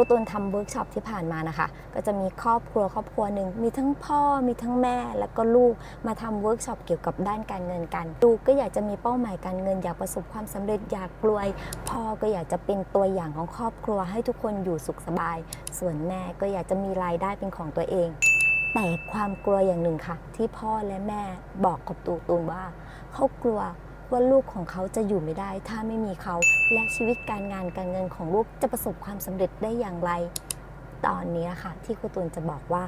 รูตูนทำเวิร์กช็อปที่ผ่านมานะคะ ก็จะมีครอบครัวครอบครัวหนึ่งมีทั้งพ่อมีทั้งแม่แล้วก็ลูกมาทำเวิร์กช็อปเกี่ยวกับด้านการเงินกันลูกก็อยากจะมีเป้าหมายการเงิน อยากประสบความสำเร็จอยากรวย พ่อก็อยากจะเป็นตัวอย่างของครอบครัวให้ทุกคนอยู่สุขสบาย ส่วนแม่ก็อยากจะมีรายได้เป็นของตัวเอง แต่ความกลัวอย่างหนึ่งค่ะ ที่พ่อและแม่บอกกับตูตูนว่าเขากลัว ว่าลูกของเขาจะอยู่ไม่ได้ ถ้าไม่มีเขา และชีวิตการงานการเงินของลูกจะประสบความสำเร็จได้อย่างไร ตอนนี้ค่ะที่ครูตูนจะบอกว่า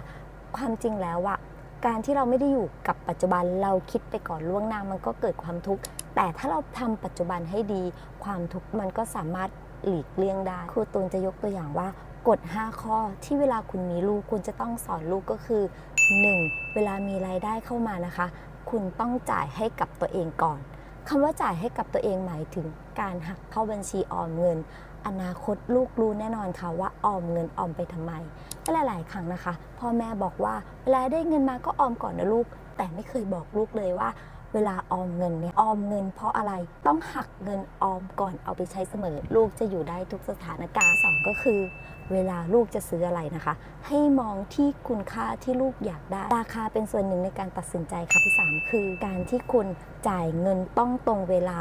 ความจริงแล้วอะการที่เราไม่ได้อยู่กับปัจจุบันเราคิดไปก่อนล่วงหน้ามันก็เกิดความทุกข์แต่ถ้าเราทำปัจจุบันให้ดี ความทุกข์มันก็สามารถหลีกเลี่ยงได้ครูตูนจะยกตัวอย่างว่ากฎ 5 ข้อที่เวลาคุณมีลูก คุณจะต้องสอนลูกก็คือ 1. เวลามีรายได้เข้ามานะคะ คุณต้องจ่ายให้กับตัวเองก่อน คำว่าจ่ายให้กับตัวเองหมายถึงการหักเข้าบัญชีออมเงิน อนาคตลูกรู้แน่นอนค่ะว่าออมเงินออมไปทำไมและหลาย ๆ ครั้งนะคะ พ่อแม่บอกว่าเวลาได้เงินมาก็ออมก่อนนะลูก แต่ไม่เคยบอกลูกเลยว่า เวลาออมเงินเนี่ยออมเงินเพราะอะไรต้องหักเงินออมก่อนเอาไปใช้เสมอ ลูกจะอยู่ได้ทุกสถานการณ์สองก็คือ เวลาลูกจะซื้ออะไรนะคะ ให้มองที่คุณค่าที่ลูกอยากได้ ราคาเป็นส่วนหนึ่งในการตัดสินใจค่ะที่สามคือการที่คุณจ่ายเงินต้องตรงเวลา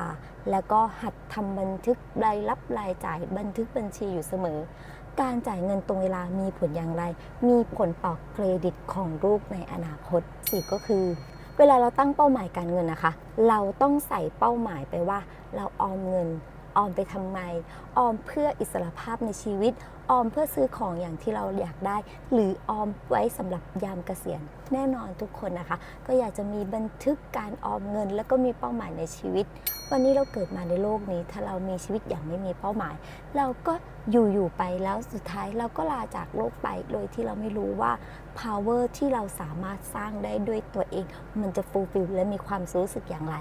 แล้วก็หัดทำบันทึกรายรับรายจ่ายบันทึกบัญชีอยู่เสมอการจ่ายเงินตรงเวลามีผลอย่างไร มีผลต่อเครดิตของลูกในอนาคตสี่ก็คือ เวลาเราตั้งเป้าหมายการเงินนะคะ เราต้องใส่เป้าหมายไปว่า เราออมเงิน ออมไปทำไม ออมเพื่ออิสรภาพในชีวิต ออมเพื่อซื้อของอย่างที่เราอยากได้ หรือออมไว้สำหรับยามเกษียณ แน่นอนทุกคนนะคะ ก็อยากจะมีบันทึกการออมเงิน แล้วก็มีเป้าหมายในชีวิต วันนี้เราเกิดมาในโลกนี้ ถ้าเรามีชีวิตอย่างไม่มีเป้าหมาย เราก็อยู่อยู่ไปแล้วสุดท้ายเราก็ลาจากโลกไป โดยที่เราไม่รู้ว่า power ที่เราสามารถสร้างได้ด้วยตัวเอง มันจะ fulfill และมีความรู้สึกอย่างไร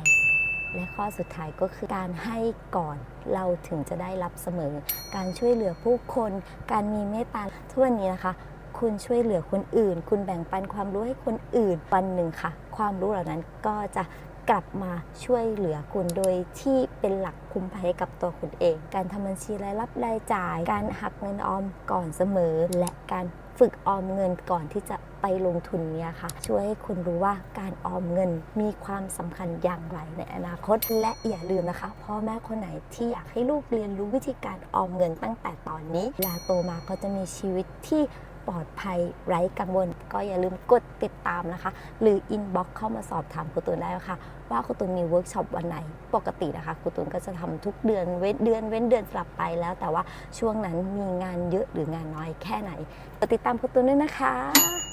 และข้อสุดท้ายก็คือการให้ก่อนเราถึงจะได้รับเสมอ การช่วยเหลือผู้คน การมีเมตตาทุกวันนี้นะคะ คุณช่วยเหลือคนอื่น คุณแบ่งปันความรู้ให้คนอื่นวันหนึ่งค่ะ ความรู้เหล่านั้นก็จะ กลับมาช่วยเหลือคุณโดยที่เป็นหลักคุ้มภัยกับตัวคุณเอง การทำบัญชีรายรับรายจ่าย การหักเงินออมก่อนเสมอ และการฝึกออมเงินก่อนที่จะไปลงทุนเนี่ยค่ะ ช่วยให้คุณรู้ว่าการออมเงินมีความสำคัญอย่างไรในอนาคต และอย่าลืมนะคะ พ่อแม่คนไหนที่อยากให้ลูกเรียนรู้วิธีการออมเงินตั้งแต่ตอนนี้เวลาโตมาก็จะมีชีวิตที่ ลอดภัยไร้กังวล ก็อย่าลืมกดติดตามนะคะ หรืออินบ็อกเข้ามาสอบถามคุณตูนได้ค่ะ ว่าคุณตูนมีเวิร์กช็อปวันไหน ปกตินะคะคุณตูนก็จะทำทุกเดือนเว้นเดือนเว้นเดือนสลับไปแล้ว แต่ว่าช่วงนั้นมีงานเยอะหรืองานน้อยแค่ไหนกดติดตามคุณตูนด้วยนะคะ